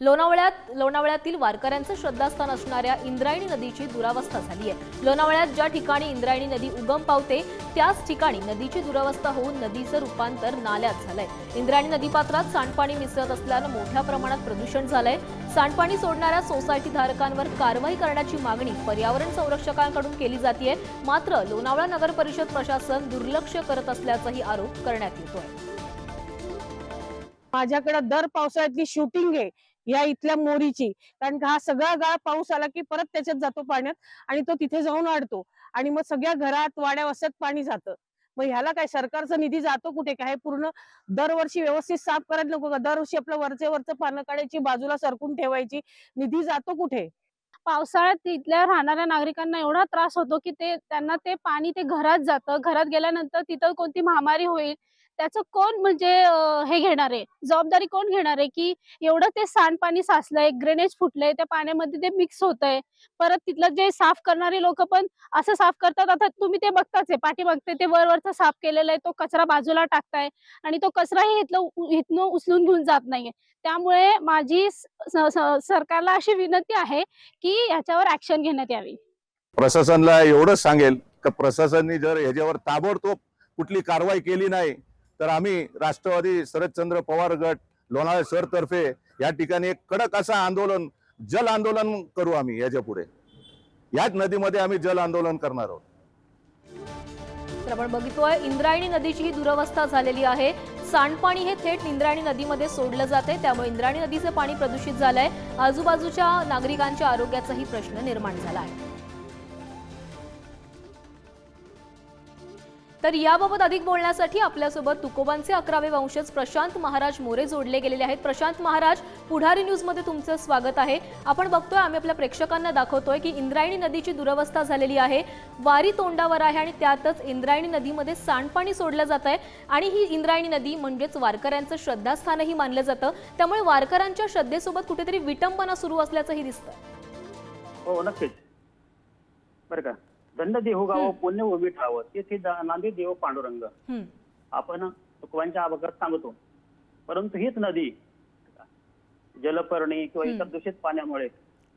लोणावळ्यात लोणावळ्यातील वारकऱ्यांचं श्रद्धास्थान असणाऱ्या इंद्रायणी नदीची दुरावस्था झाली आहे लोणावळ्यात ज्या ठिकाणी इंद्रायणी नदी उगम पावते त्याच ठिकाणी नदीची दुरावस्था होऊन नदीचं रूपांतर नाल्यात झालंय. इंद्रायणी नदीपात्रात सांडपाणी मिसळत असल्यानं मोठ्या प्रमाणात प्रदूषण झालंय. सांडपाणी सोडणाऱ्या सोसायटी धारकांवर कारवाई करण्याची मागणी पर्यावरण संरक्षकांकडून केली जाते मात्र लोणावळा नगर परिषद प्रशासन दुर्लक्ष करत असल्याचाही आरोप करण्यात येतोय. माझ्याकडे दर पावसाळ्यातली शूटिंग आहे. या इथल्या मोरीची. कारण हा सगळा गाळ पाऊस आला की परत त्याच्यात जातो पाण्यात आणि तो तिथे जाऊन अडतो आणि मग सगळ्या घरात वाड्या वस्त्यात पाणी जातं. मग ह्याला काय सरकारचा निधी जातो कुठे? काय पूर्ण दरवर्षी व्यवस्थित साफ करायला नको का? दरवर्षी आपलं वरचे वरचं पानं काढायची बाजूला सरकून ठेवायची. निधी जातो कुठे? पावसाळ्यात तिथल्या राहणाऱ्या नागरिकांना एवढा त्रास होतो की ते त्यांना ते पाणी ते घरात जातं. घरात गेल्यानंतर तिथं कोणती महामारी होईल? त्याचं कोण म्हणजे हे घेणार आहे? जबाबदारी कोण घेणार आहे की एवढं ते सांडपाणी साचलंय ग्रेनेज फुटलंय त्या पाण्यामध्ये ते मिक्स होतंय. परत तिथलं जे साफ करणारे लोक पण असं साफ करतात. आता तुम्ही ते बघताच आहे पाठी बघते ते वरवरचा साफ केलेला आहे तो कचरा बाजूला टाकताय आणि तो कचराही इथलं इथनं उचलून घेऊन जात नाहीये. त्यामुळे माझी सरकारला अशी विनंती आहे की याच्यावर ऍक्शन घेण्यात यावी. प्रशासनला एवढंच सांगेल का जर ह्याच्यावर ताबडतोब कुठली कारवाई केली नाही तर आम्ही राष्ट्रवादी शरदचंद्र पवार गट लोणावळा शहर तर्फे या ठिकाणी एक कडक असं आंदोलन जल आंदोलन करू आम्ही याच्यापुढे. याच नदीमध्ये आम्ही जल आंदोलन करणार आहोत. तर आपण बघितोय इंद्रायणी नदीची ही दुरवस्था झालेली आहे. सांडपाणी हे थेट इंद्रायणी नदीमध्ये सोडलं जाते त्यामुळे इंद्रायणी नदीचं पाणी प्रदूषित झालंय. आजूबाजूच्या नागरिकांच्या आरोग्याचाही प्रश्न निर्माण झाला आहे. तर याबाबत अधिक बोलण्यासाठी आपल्यासोबत तुकोबांचे अकरावे वंशज प्रशांत महाराज मोरे जोडले गेलेले आहेत. प्रशांत महाराज पुढारी न्यूजमध्ये तुमचं स्वागत आहे. आपण बघतोय आम्ही आपल्या प्रेक्षकांना दाखवतोय की इंद्रायणी नदीची दुरवस्था झालेली आहे. वारी तोंडावर आहे आणि त्यातच इंद्रायणी नदीमध्ये सांडपाणी सोडलं जात आहे आणि ही इंद्रायणी नदी म्हणजेच वारकऱ्यांचं श्रद्धास्थानही मानलं जातं. त्यामुळे वारकऱ्यांच्या श्रद्धेसोबत कुठेतरी विटंबना सुरू असल्याचंही दिसतं हो नक्कीच. बरं का. दंड देहो गाव पुण्य उभी ठावं. तेथे नांदी देव पांडुरंग. आपण तुकवांच्या अभंगात सांगतो परंतु हीच नदी जलपर्णी किंवा इतर दूषित पाण्यामुळे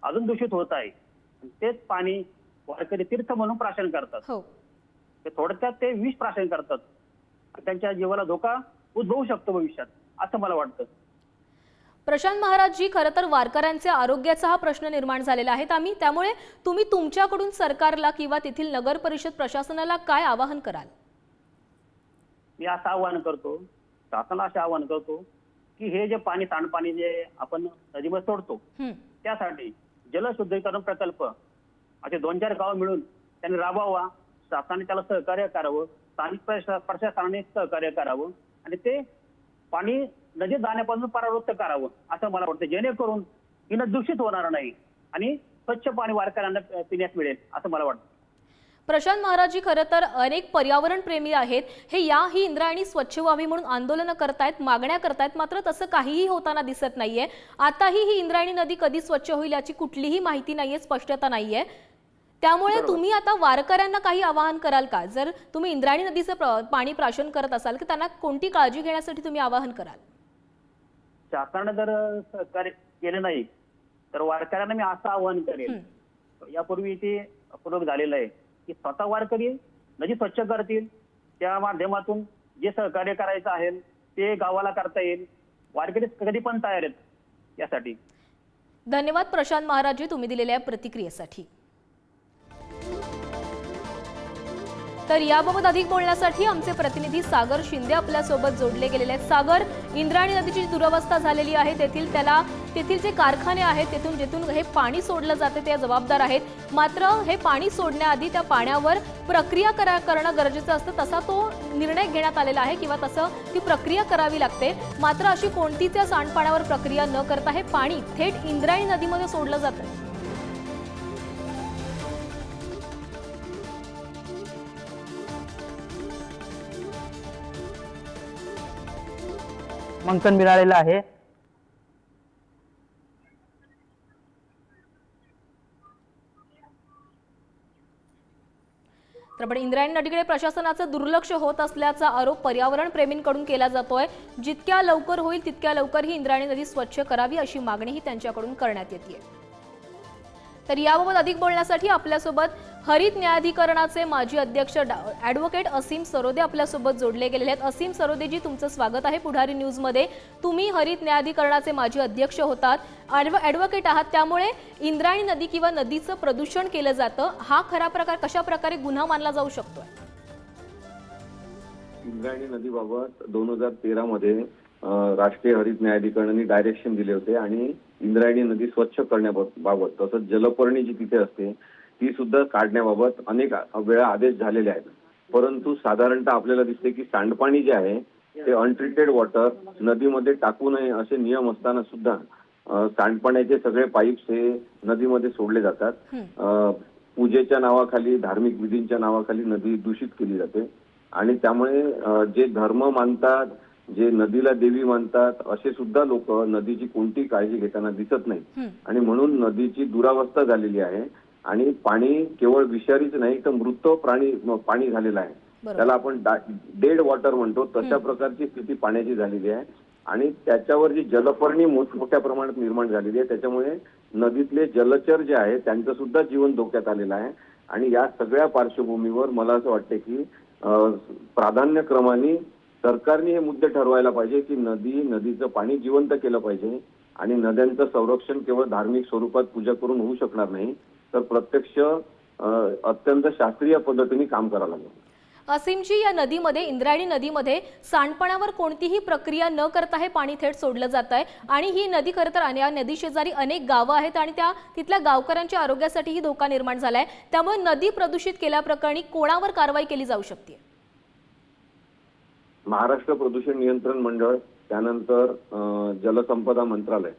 अजून दूषित होत आहे. तेच पाणी वारकरी तीर्थ म्हणून प्राशन करतात. हो. ते थोडक्यात ते विष प्राशन करतात. त्यांच्या जीवाला धोका उद्भवू शकतो भविष्यात असं मला वाटतं. प्रशांत महाराजजी खरं तर वारकऱ्यांच्या आरोग्याचा हा प्रश्न निर्माण झालेला आहे. आम्ही त्यामुळे तुम्ही तुमच्याकडून सरकारला किंवा तेथील नगर परिषद प्रशासनाला काय आवाहन कराल? मी असं आवाहन करतो शासनाला असं आवाहन करतो की हे जे पाणी सांडपाणी जे आपण नदीमध्ये सोडतो. त्यासाठी जलशुद्धीकरण प्रकल्प असे दोन चार गाव मिळून त्यांनी राबवावा. शासनाने त्याला सहकार्य करावं. स्थानिक प्रशा- प्रशासनाने सहकार्य करावं. आणि ते पाणी नदीत जाण्यापासून परावृत्त करावं असं मला वाटतं. जेणेकरून ही न दूषित होणार नाही आणि स्वच्छ पाणी वारकऱ्यांना पिण्यास मिळेल असं मला वाटतं. प्रशांत महाराजजी खरं तर अनेक पर्यावरण प्रेमी आहेत. हे या ही इंद्रायणी स्वच्छ व्हावी म्हणून आंदोलनं करतायत मागण्या करतायत मात्र तसं काहीही होताना दिसत नाहीये. आताही ही इंद्रायणी नदी कधी स्वच्छ होईल याची कुठलीही माहिती नाहीये स्पष्टता नाहीये. त्यामुळे. तुम्ही आता वारकऱ्यांना काही आवाहन कराल का? जर तुम्ही इंद्रायणी नदीचं पाणी प्राशन करत असाल की त्यांना कोणती काळजी घेण्यासाठी तुम्ही आवाहन कराल? शासनाने जर सहकार्य केलं नाही तर वारकऱ्यांना मी असं आवाहन करेल. यापूर्वी ते पूर्वक झालेलं आहे की स्वतः वारकरी नदी स्वच्छ करतील. त्या माध्यमातून जे सहकार्य करायचं आहे ते गावाला करता येईल. वारकरी कधी पण तयार आहेत यासाठी. धन्यवाद प्रशांत महाराजजी तुम्ही दिलेल्या प्रतिक्रियेसाठी. तर याबाबत अधिक बोलण्यासाठी आमचे प्रतिनिधी सागर शिंदे आपल्यासोबत जोडले गेलेले आहेत. सागर इंद्रायणी नदीची दुरवस्था झालेली आहे. तेथील त्याला तेथील जे कारखाने आहेत तेथून जेथून हे पाणी सोडलं जाते ते जबाबदार आहेत. मात्र हे पाणी सोडण्याआधी त्या पाण्यावर प्रक्रिया करा करणं गरजेचं असतं. तसा तो निर्णय घेण्यात आलेला आहे किंवा तसं ती प्रक्रिया करावी लागते. मात्र अशी कोणतीच या सांडपाण्यावर प्रक्रिया न करता हे पाणी थेट इंद्रायणी नदीमध्ये सोडलं जातं. मंकन मिळालेलं आहे. तर पण इंद्रायणी नदीकडे प्रशासनाचं दुर्लक्ष होत असल्याचा आरोप पर्यावरण प्रेमींकडून केला जातोय. जितक्या लवकर होईल तितक्या लवकर ही इंद्रायणी नदी स्वच्छ करावी अशी मागणीही त्यांच्याकडून करण्यात येते तर याबाबत अधिक बोलण्यासाठी आपल्यासोबत हरित न्यायाधिकरणाचे माजी अध्यक्ष ॲडव्होकेट असीम सरोदे आपल्यासोबत जोडले गेलेले आहेत. असीम सरोदेजी तुमचं स्वागत आहे पुढारी न्यूजमध्ये. तुम्ही हरित न्यायाधिकरणाचे माजी अध्यक्ष होतात. ॲडव्होकेट आहात. त्यामुळे इंद्रायणी नदी किंवा नदीचं प्रदूषण केलं जातं. हा खरा प्रकार कशा प्रकारे गुन्हा मानला जाऊ शकतो इंद्रायणी नदीबाबत दोन हजार तेरा मध्ये राष्ट्रीय हरित न्यायाधिकरणाने डायरेक्शन दिले होते आणि इंद्रायणी नदी स्वच्छ करण्याबाबत तसंच जलपर्णी जी तिथे असते ती सुद्धा काढण्याबाबत अनेक वेळा आदेश झालेले आहेत. परंतु साधारणतः आपल्याला दिसते की सांडपाणी जे आहे ते अनट्रीटेड वॉटर नदीमध्ये टाकू नये असे नियम असताना सुद्धा सांडपाण्याचे सगळे पाईप्स हे नदीमध्ये सोडले जातात. पूजेच्या नावाखाली धार्मिक विधींच्या नावाखाली नदी दूषित केली जाते. आणि त्यामुळे जे धर्म मानतात जे नदीला देवी मानतात असे सुद्धा लोक नदीची कोणती काळजी घेताना दिसत नाही. आणि म्हणून नदीची दुरावस्था झालेली आहे. आणि पाणी केवळ विषारीच नाही तर मृत प्राणी पाणी झालेलं आहे. त्याला आपण डेड वॉटर म्हणतो तशा प्रकारची स्थिती पाण्याची झालेली आहे. आणि त्याच्यावर जी जलपर्णी मोठमोठ्या प्रमाणात निर्माण झालेली आहे त्याच्यामुळे नदीतले जलचर जे आहे त्यांचं सुद्धा जीवन धोक्यात आलेलं आहे. आणि या सगळ्या पार्श्वभूमीवर मला असं वाटतं की प्राधान्यक्रमाने सरकारने हे मुद्दे ठरवायला पाहिजे की नदी नदीचं पाणी जिवंत केलं पाहिजे. आणि नद्यांचं संरक्षण केवळ धार्मिक स्वरूपात पूजा करून होऊ शकणार नाही. तर प्रत्यक्ष अत्यंत शास्त्रीय पद्धतीने काम करावं लागेल. असीमजी या नदीमध्ये इंद्रायणी नदीमध्ये सांडपाण्यावर कोणतीही प्रक्रिया न करता हे पाणी थेट सोडलं जात आहे. आणि ही नदी खरं तर या नदी शेजारी अनेक गावं आहेत आणि त्या तिथल्या गावकऱ्यांच्या आरोग्यासाठीही धोका निर्माण झालाय. त्यामुळे नदी प्रदूषित केल्याप्रकरणी कोणावर कारवाई केली जाऊ शकते? महाराष्ट्र प्रदूषण नियंत्रण मंडळ त्यानंतर जलसंपदा मंत्रालय.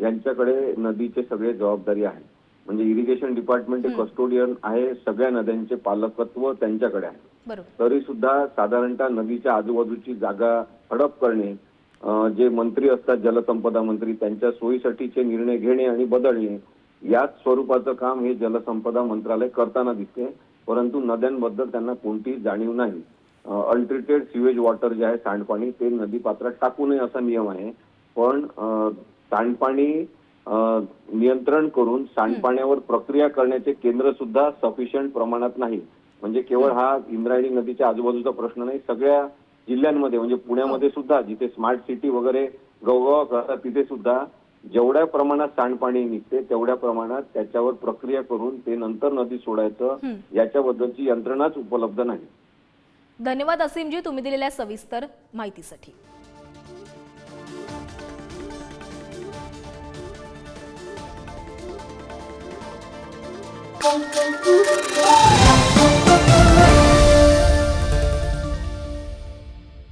यांच्याकडे नदीचे सगळे जबाबदारी आहे. म्हणजे इरिगेशन डिपार्टमेंट हे कस्टोडियन आहे सगळ्या नद्यांचे पालकत्व त्यांच्याकडे आहे. तरी सुद्धा साधारणतः नदीच्या आजूबाजूची जागा हडप करणे जे मंत्री असतात जलसंपदा मंत्री त्यांच्या सोयीसाठीचे निर्णय घेणे आणि बदलणे याच स्वरूपाचं काम हे जलसंपदा मंत्रालय करताना दिसते. परंतु नद्यांबद्दल त्यांना कोणतीही जाणीव नाही. अनट्रीटेड सिवेज वॉटर जे आहे सांडपाणी ते नदी पात्रात टाकू नये असा नियम आहे. पण सांडपाणी नियंत्रण करून सांडपाण्यावर प्रक्रिया करण्याचे केंद्र सुद्धा सफिशियंट प्रमाणात नाही. म्हणजे केवळ हा इंद्रायणी नदीच्या आजूबाजूचा प्रश्न नाही सगळ्या जिल्ह्यांमध्ये म्हणजे पुण्यामध्ये सुद्धा जिथे स्मार्ट सिटी वगैरे गवगाव करतात तिथे सुद्धा जेवढ्या प्रमाणात सांडपाणी निघते तेवढ्या प्रमाणात त्याच्यावर प्रक्रिया करून ते नंतर नदी सोडायचं. याच्याबद्दलची यंत्रणाच उपलब्ध नाही. धन्यवाद असीमजी तुम्ही दिलेल्या सविस्तर माहितीसाठी. tão, tão, tão, tão.